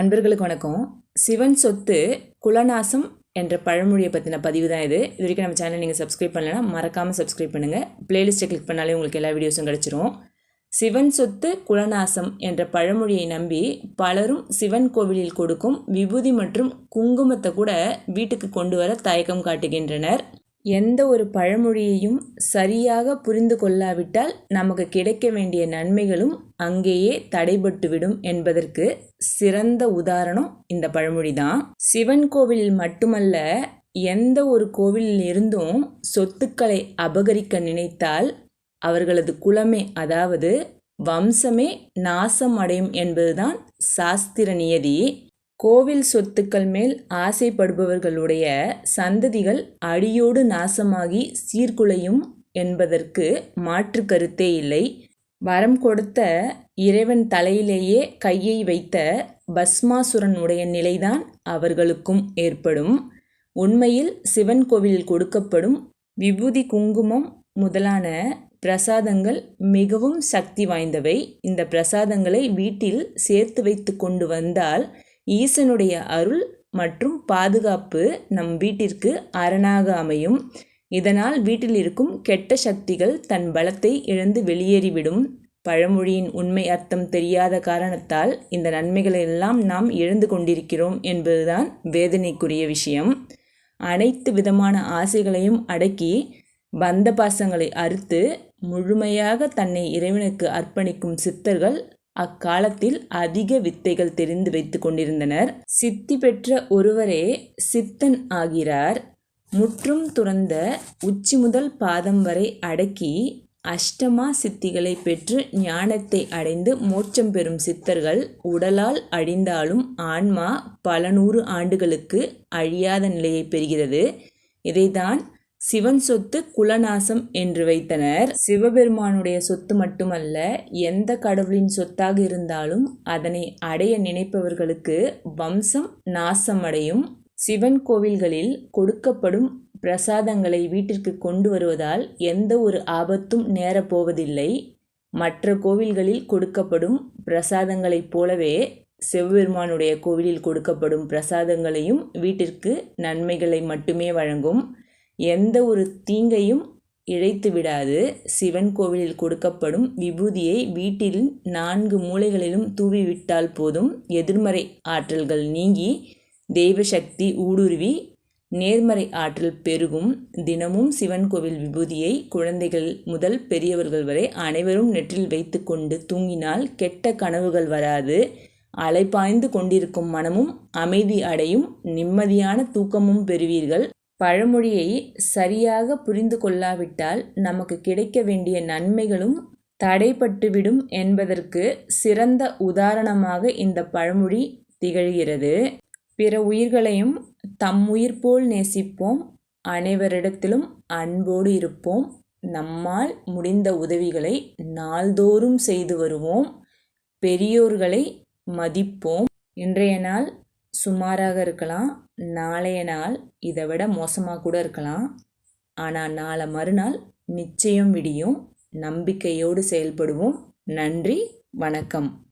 அன்பர்களுக்கு வணக்கம். சிவன் சொத்து குலநாசம் என்ற பழமொழியை பற்றின பதிவு தான் இது. இது வரைக்கும் நம்ம சேனல் நீங்கள் சப்ஸ்கிரைப் பண்ணலைன்னா மறக்காமல் சப்ஸ்கிரைப் பண்ணுங்கள் பிளேலிஸ்ட்டை கிளிக் பண்ணாலே உங்களுக்கு எல்லா வீடியோஸும் கிடச்சிரும். சிவன் சொத்து குலநாசம் என்ற பழமொழியை நம்பி பலரும் சிவன் கோவிலில் கொடுக்கும் விபூதி மற்றும் குங்குமத்தை கூட வீட்டுக்கு கொண்டு வர தயக்கம் காட்டுகின்றனர். எந்த ஒரு பழமொழியையும் சரியாக புரிந்து கொள்ளாவிட்டால் நமக்கு கிடைக்க வேண்டிய நன்மைகளும் அங்கேயே தடைபட்டுவிடும் என்பதற்கு சிறந்த உதாரணம் இந்த பழமொழி தான் சிவன் கோவிலில் மட்டுமல்ல எந்த ஒரு கோவிலில் இருந்தும் சொத்துக்களை அபகரிக்க நினைத்தால் அவர்களது குலமே அதாவது வம்சமே நாசம் அடையும் என்பதுதான் சாஸ்திர நியதி. கோவில் சொத்துக்கள் மேல் ஆசைப்படுபவர்களுடைய சந்ததிகள் அடியோடு நாசமாகி சீர்குலையும் என்பதற்கு மாற்று கருத்தே இல்லை. வரம் கொடுத்த இறைவன் தலையிலேயே கையை வைத்த பஸ்மாசுரன் உடைய நிலைதான் அவர்களுக்கும் ஏற்படும். உண்மையில் சிவன் கோவிலில் கொடுக்கப்படும் விபூதி குங்குமம் முதலான பிரசாதங்கள் மிகவும் சக்தி வாய்ந்தவை. இந்த பிரசாதங்களை வீட்டில் சேர்த்து வைத்து கொண்டு வந்தால் ஈசனுடைய அருள் மற்றும் பாதுகாப்பு நம் வீட்டிற்கு அரணாக அமையும். இதனால் வீட்டில் இருக்கும் கெட்ட சக்திகள் தன் பலத்தை இழந்து வெளியேறிவிடும். பழமொழியின் உண்மை அர்த்தம் தெரியாத காரணத்தால் இந்த நன்மைகளை எல்லாம் நாம் இழந்து கொண்டிருக்கிறோம் என்பதுதான் வேதனைக்குரிய விஷயம். அனைத்து விதமான ஆசைகளையும் அடக்கி பந்த பாசங்களை அறுத்து முழுமையாக தன்னை இறைவனுக்கு அர்ப்பணிக்கும் சித்தர்கள் அக்காலத்தில் அதிக வித்தைகள் தெரிந்து வைத்து கொண்டிருந்தனர். சித்தி பெற்ற ஒருவரே சித்தன் ஆகிறார். முற்றும் துறந்த உச்சி முதல் பாதம் வரை அடக்கி அஷ்டமா சித்திகளை பெற்று ஞானத்தை அடைந்து மோட்சம் பெறும் சித்தர்கள் உடலால் அழிந்தாலும் ஆன்மா பல நூறு ஆண்டுகளுக்கு அழியாத நிலையை பெறுகிறது. இதைதான் சிவன் சொத்து குலநாசம் என்று வைத்தனர். சிவபெருமானுடைய சொத்து மட்டுமல்ல எந்த கடவுளின் சொத்தாக இருந்தாலும் அதனை அடைய நினைப்பவர்களுக்கு வம்சம் நாசமடையும். சிவன் கோவில்களில் கொடுக்கப்படும் பிரசாதங்களை வீட்டிற்கு கொண்டு வருவதால் எந்த ஒரு ஆபத்தும் நேரப்போவதில்லை மற்ற கோவில்களில் கொடுக்கப்படும் பிரசாதங்களைப் போலவே சிவபெருமானுடைய கோவிலில் கொடுக்கப்படும் பிரசாதங்களையும் வீட்டிற்கு நன்மைகளை மட்டுமே வழங்கும். எந்த ஒரு தீங்கையும் இழைத்து விடாது. சிவன் கோவிலில் கொடுக்கப்படும் விபூதியை வீட்டில் நான்கு மூலைகளிலும் தூவிவிட்டால் போதும். எதிர்மறை ஆற்றல்கள் நீங்கி தெய்வ சக்தி ஊடுருவி நேர்மறை ஆற்றல் பெருகும். தினமும் சிவன் கோவில் விபூதியை குழந்தைகள் முதல் பெரியவர்கள் வரை அனைவரும் நெற்றில் வைத்து கொண்டு தூங்கினால் கெட்ட கனவுகள் வராது. அலைப்பாய்ந்து கொண்டிருக்கும் மனமும் அமைதி அடையும். நிம்மதியான தூக்கமும் பெறுவீர்கள். பழமொழியை சரியாக புரிந்து கொள்ளாவிட்டால் நமக்கு கிடைக்க வேண்டிய நன்மைகளும் தடைப்பட்டுவிடும் என்பதற்கு சிறந்த உதாரணமாக இந்த பழமொழி திகழ்கிறது. பிற உயிர்களையும் தம் உயிர் போல் நேசிப்போம். அனைவரிடத்திலும் அன்போடு இருப்போம். நம்மால் முடிந்த உதவிகளை நாள்தோறும் செய்து வருவோம். பெரியோர்களை மதிப்போம். இன்றைய நாள் சுமாராக இருக்கலாம். நாளைய நாள் இதை விட மோசமாக கூட இருக்கலாம். ஆனால் நாளை மறுநாள் நிச்சயம் விடியும். நம்பிக்கையோடு செயல்படுவோம். நன்றி வணக்கம்.